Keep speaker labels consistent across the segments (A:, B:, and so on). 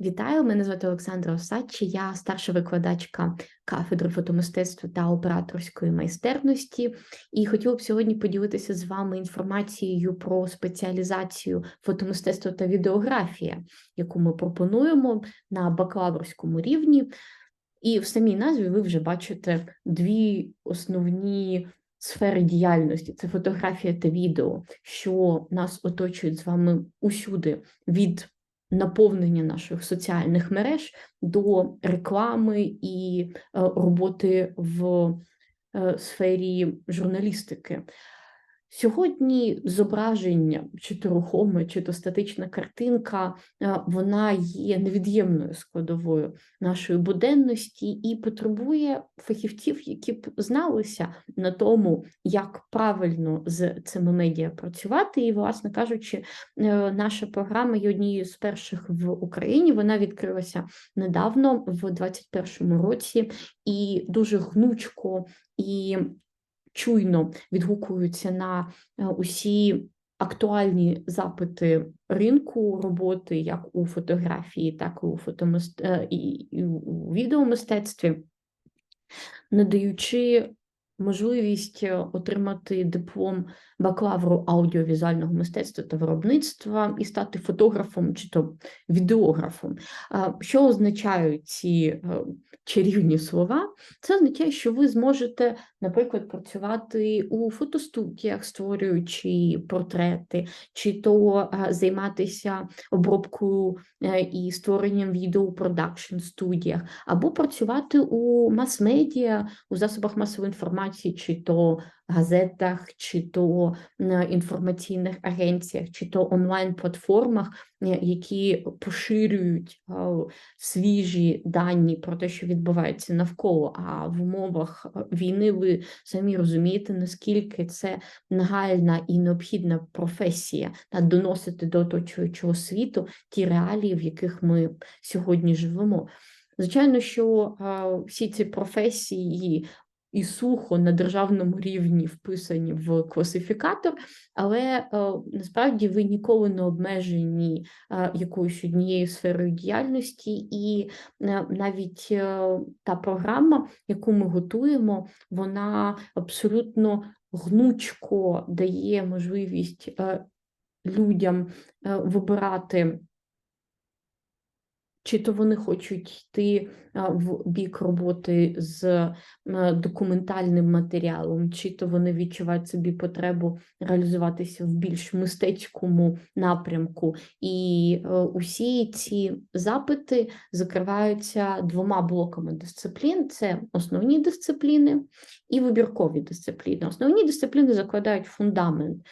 A: Вітаю, мене звати Олександра Осадчі, я старша викладачка кафедри фотомистецтва та операторської майстерності. І хотіла б сьогодні поділитися з вами інформацією про спеціалізацію фотомистецтва та відеографія, яку ми пропонуємо на бакалаврському рівні. І в самій назві ви вже бачите дві основні сфери діяльності: це фотографія та відео, що нас оточують з вами усюди від наповнення наших соціальних мереж до реклами і е, роботи в е, сфері журналістики. Сьогодні зображення, чи то рухоме, чи то статична картинка, вона є невід'ємною складовою нашої буденності і потребує фахівців, які б зналися на тому, як правильно з цими медіа працювати. І, власне кажучи, е, наша програма є однією з перших в Україні. Вона відкрилася недавно, в 2021 році, і дуже гнучко і чуйно відгукуються на е, усі актуальні запити ринку роботи, як у фотографії, так і у фотомист... Е, і у відеомистецтві, надаючи можливість е, отримати диплом бакалавру аудіовізуального мистецтва та виробництва і стати фотографом чи то відеографом. Що означають ці чарівні слова? Це означає, що ви зможете, наприклад, працювати у фотостудіях, створюючи портрети, чи то займатися обробкою е, і створенням відео продакшн студіях, або працювати у мас-медіа, у засобах масової інформації, чи то газетах, чи то інформаційних агенціях, чи то онлайн-платформах, е, які поширюють свіжі дані про те, що відбувається навколо. А в умовах е, війни ви самі розумієте, наскільки це нагальна і необхідна професія доносити до оточуючого світу ті реалії, в яких ми сьогодні живемо. Звичайно, що всі ці професії і сухо на державному рівні вписані в класифікатор, але е, насправді ви ніколи не обмежені е, якоюсь однією сферою діяльності, і е, навіть та програма, яку ми готуємо, вона абсолютно гнучко дає можливість людям вибирати. Чи то вони хочуть йти в бік роботи з документальним матеріалом, чи то вони відчувають собі потребу реалізуватися в більш мистецькому напрямку. І е, усі ці запити закриваються двома блоками дисциплін: це основні дисципліни і вибіркові дисципліни. Основні дисципліни закладають фундамент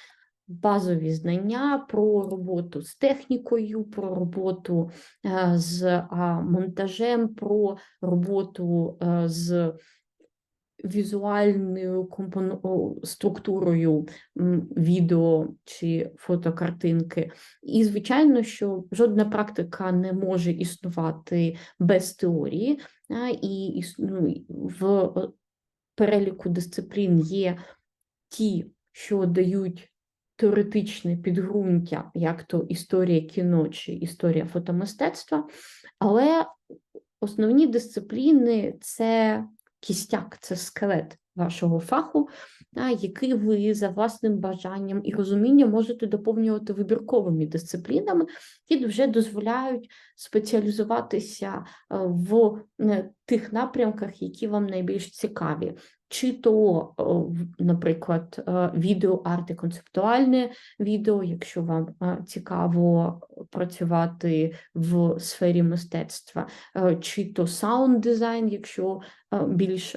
A: базові знання про роботу з технікою, про роботу е, з монтажем, про роботу е, з візуальною структурою відео чи фотокартинки. І, звичайно, що жодна практика не може існувати без теорії, і ну, в переліку дисциплін є ті, що дають теоретичне підґрунтя, як то історія кіно чи історія фотомистецтва, але основні дисципліни це кістяк, це скелет вашого фаху, який ви за власним бажанням і розумінням можете доповнювати вибірковими дисциплінами, які вже дозволяють спеціалізуватися е, в е, тих напрямках, які вам найбільш цікаві чи то, наприклад, е, відео-арт і концептуальне відео, якщо вам е, цікаво працювати в сфері мистецтва, е, чи то саунд дизайн, якщо більш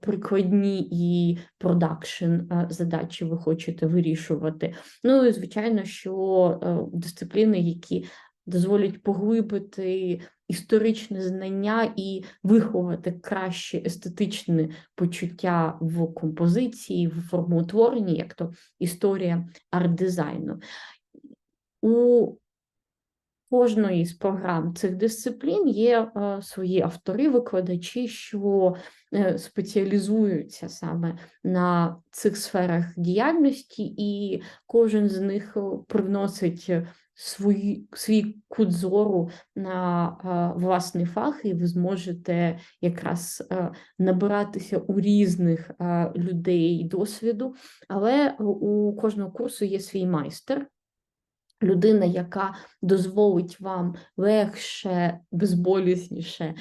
A: прикладні і продакшн задачі ви хочете вирішувати. Ну і звичайно, що дисципліни, які дозволять поглибити історичне знання і виховати краще естетичне почуття в композиції, в формоутворенні, як то історія арт-дизайну. У кожної з програм цих дисциплін є е, свої автори, викладачі, що е, спеціалізуються саме на цих сферах діяльності, і кожен з них е, привносить свої, свій кут зору на е, власний фах, і ви зможете якраз е, набиратися у різних е, людей досвіду, але у кожного курсу є свій майстер. Людина, яка дозволить вам легше, безболісніше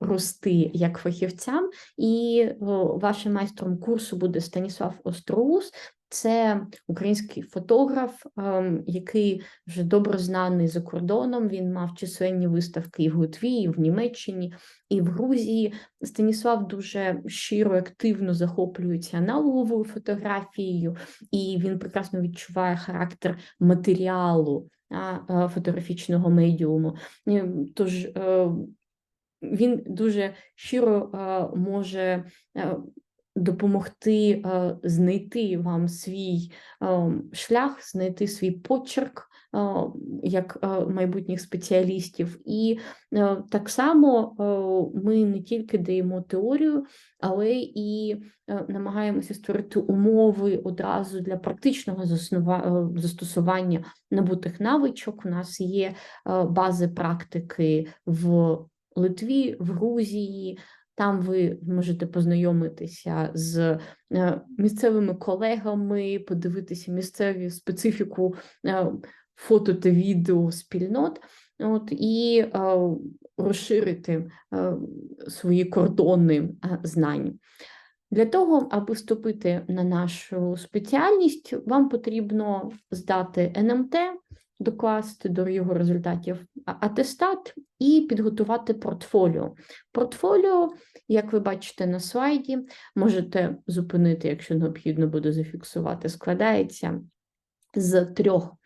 A: рости як фахівцям, і вашим майстром курсу буде Станіслав Остроус. Це український фотограф, ем, який вже добре знаний за кордоном. Він мав численні виставки і в Литві, і в Німеччині, і в Грузії. Станіслав дуже щиро, активно захоплюється аналоговою фотографією, і він прекрасно відчуває характер матеріалу е, фотографічного медіуму. Тож е, він дуже щиро е, може допомогти е, знайти вам свій е, шлях, знайти свій почерк е, як майбутніх спеціалістів. І так само ми не тільки даємо теорію, але і намагаємося створити умови одразу для практичного застосування набутих навичок. У нас є бази практики в Литві, в Грузії. Там ви можете познайомитися з е, місцевими колегами, подивитися місцеві специфіку е, фото та відео спільнот, от, і е, розширити свої кордони знань. Для того, аби вступити на нашу спеціальність, вам потрібно здати НМТ, докласти до його результатів атестат і підготувати портфоліо. Портфоліо, як ви бачите на слайді, можете зупинити, якщо необхідно буде зафіксувати, складається з трьох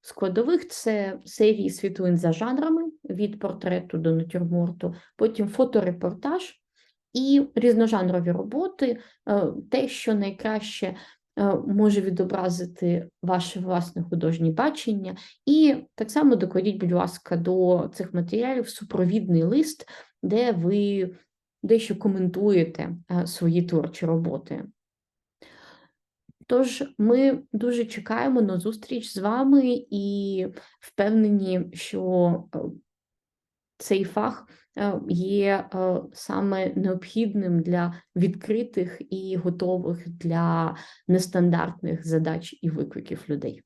A: складових: це серії світлин за жанрами від портрету до натюрморту, потім фоторепортаж. І різножанрові роботи, е, те, що найкраще може відобразити ваше власне художнє бачення, і так само докладіть, будь ласка, до цих матеріалів супровідний лист, де ви дещо коментуєте е, свої творчі роботи. Тож ми дуже чекаємо на зустріч з вами і впевнені, що е, цей фах Е, є е, саме необхідним для відкритих і готових для нестандартних задач і викликів людей.